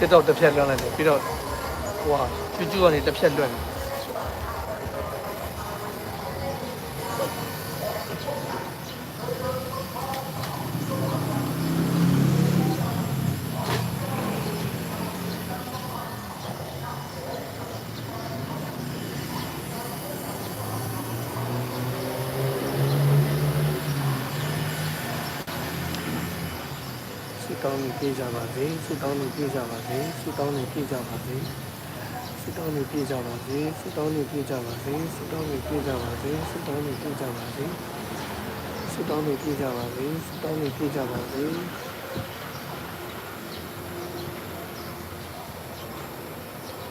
TikTok တစ်ဖြတ်လွှမ်းလိုက်တယ်ပြီးတော့ဟိုဟာ YouTube ကနေတစ်ဖြတ်လွှမ်းတယ် ဆု တောင်းနေပြေးကြပါစေဆုတောင်းနေပြေးကြပါစေဆုတောင်းနေပြေးကြပါစေဆုတောင်းနေပြေးကြပါစေဆုတောင်းနေပြေးကြပါစေဆုတောင်းနေပြေးကြပါစေဆုတောင်းနေပြေးကြပါစေဆုတောင်းနေပြေးကြပါစေဆုတောင်းနေပြေးကြပါစေ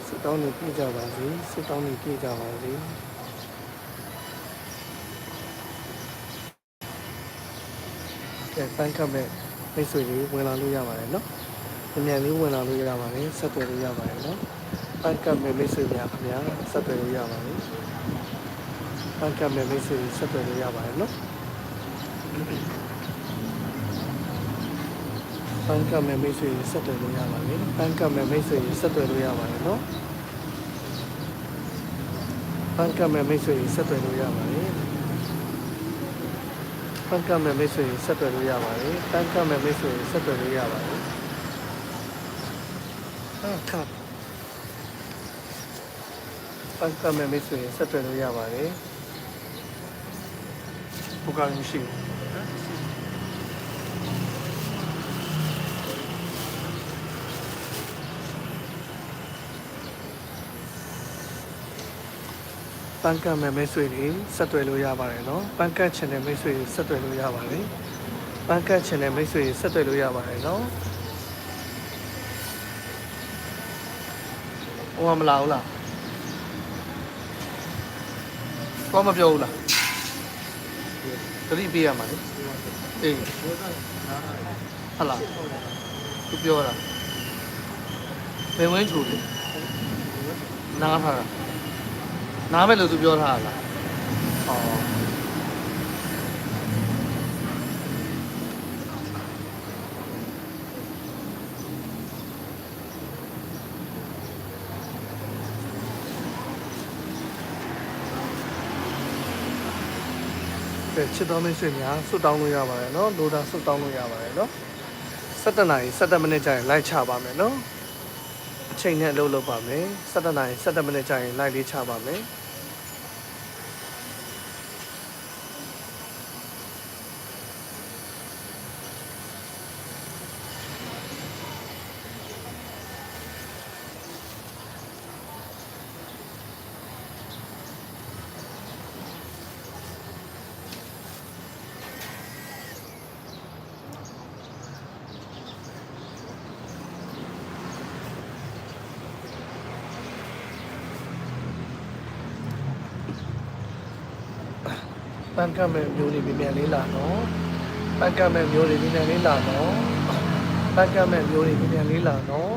ဆုတောင်းနေပြေးကြပါစေဆုတောင်းနေပြေးကြပါစေကဲပန်းကပ်မဲ့ မိတ်ဆွေတွေဝင်လာလို့ရပါတယ်နော်။မြန်မြန်လေးဝင်လာလို့ရပါတယ်ဆက်သွယ်လို့ရပါတယ်နော်။ပန်းကပ်မဲ့မိတ်ဆွေများခင်ဗျာဆက်သွယ်လို့ရပါတယ်။ပန်းကပ်မဲ့မိတ်ဆွေတွေဆက်သွယ်လို့ရပါတယ်နော်။ပန်းကပ်မဲ့မိတ်ဆွေတွေဆက်သွယ်လို့ရပါတယ်။ပန်းကပ်မဲ့မိတ်ဆွေတွေဆက်သွယ်လို့ရပါတယ်နော်။ပန်းကပ်မဲ့မိတ်ဆွေတွေဆက်သွယ်လို့ရပါတယ်။ ပန်းကတ်မဲ့မိတ်ဆွေတွေဆက်သွယ်လို့ရပါတယ်။ပန်းကတ်မဲ့မိတ်ဆွေတွေဆက်သွယ်လို့ရပါတယ်။အခါပန်းကတ်မဲ့မိတ်ဆွေတွေဆက်သွယ်လို့ရပါတယ်။ဘုရားမရှိဘူး။ ပန်းကတ်မဲ့မိတ်ဆွေတွေဆက်သွယ်လို့ရပါတယ်နော်။ပန်းကတ်ချင်တဲ့မိတ်ဆွေတွေဆက်သွယ်လို့ရပါတယ်။ပန်းကတ်ချင်တဲ့မိတ်ဆွေတွေဆက်သွယ်လို့ရပါတယ်နော်။ဟိုကမလာဘူးလား။ဘာမပြောဘူးလား။တတိပေးရမှာလေ။အေးဟလာ။သူပြောတာ။ဘယ်ဝင်းချူလေ။နားထားတာ။ နားပဲလို့သူပြောထားတာလား။အော်ကဲချစ်တော်မိတ်ဆွေများဆွတ်တောင်းလို့ရပါတယ်နော်လိုတာဆွတ်တောင်းလို့ရပါတယ်နော်17နာရီ17မိနစ်ကြာရင်လိုက်ချပါမယ်နော် အချိန်နဲ့အလုပ်လုပ်ပါမယ်17နာရီ17မိနစ်ကြာရင်လိုက်လေးချပါမယ် ပန်းကတ်မဲ့မျိုးတွေပြန်ပြန်လေးလာနော်ပန်းကတ်မဲ့မျိုးတွေပြန်ပြန်လေးလာနော်ပန်းကတ်မဲ့မျိုးတွေပြန်ပြန်လေးလာနော်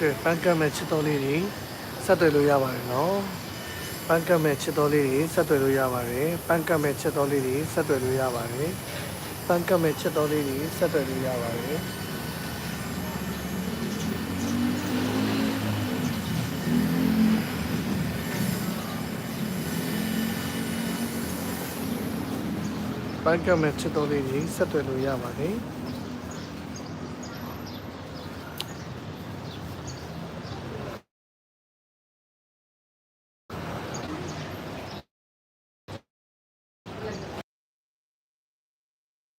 ကဲပန်းကတ်မဲ့ချစ်တော်လေးတွေဆက်သွယ်လို့ရပါတယ်နော်ပန်းကတ်မဲ့ချစ်တော်လေးတွေဆက်သွယ်လို့ရပါတယ်ပန်းကတ်မဲ့ချစ်တော်လေးတွေဆက်သွယ်လို့ရပါတယ်ပန်းကတ်မဲ့ချစ်တော်လေးတွေဆက်သွယ်လို့ရပါတယ်ပန်းကတ်မဲ့ချစ်တော်လေးတွေဆက်သွယ်လို့ရပါတယ်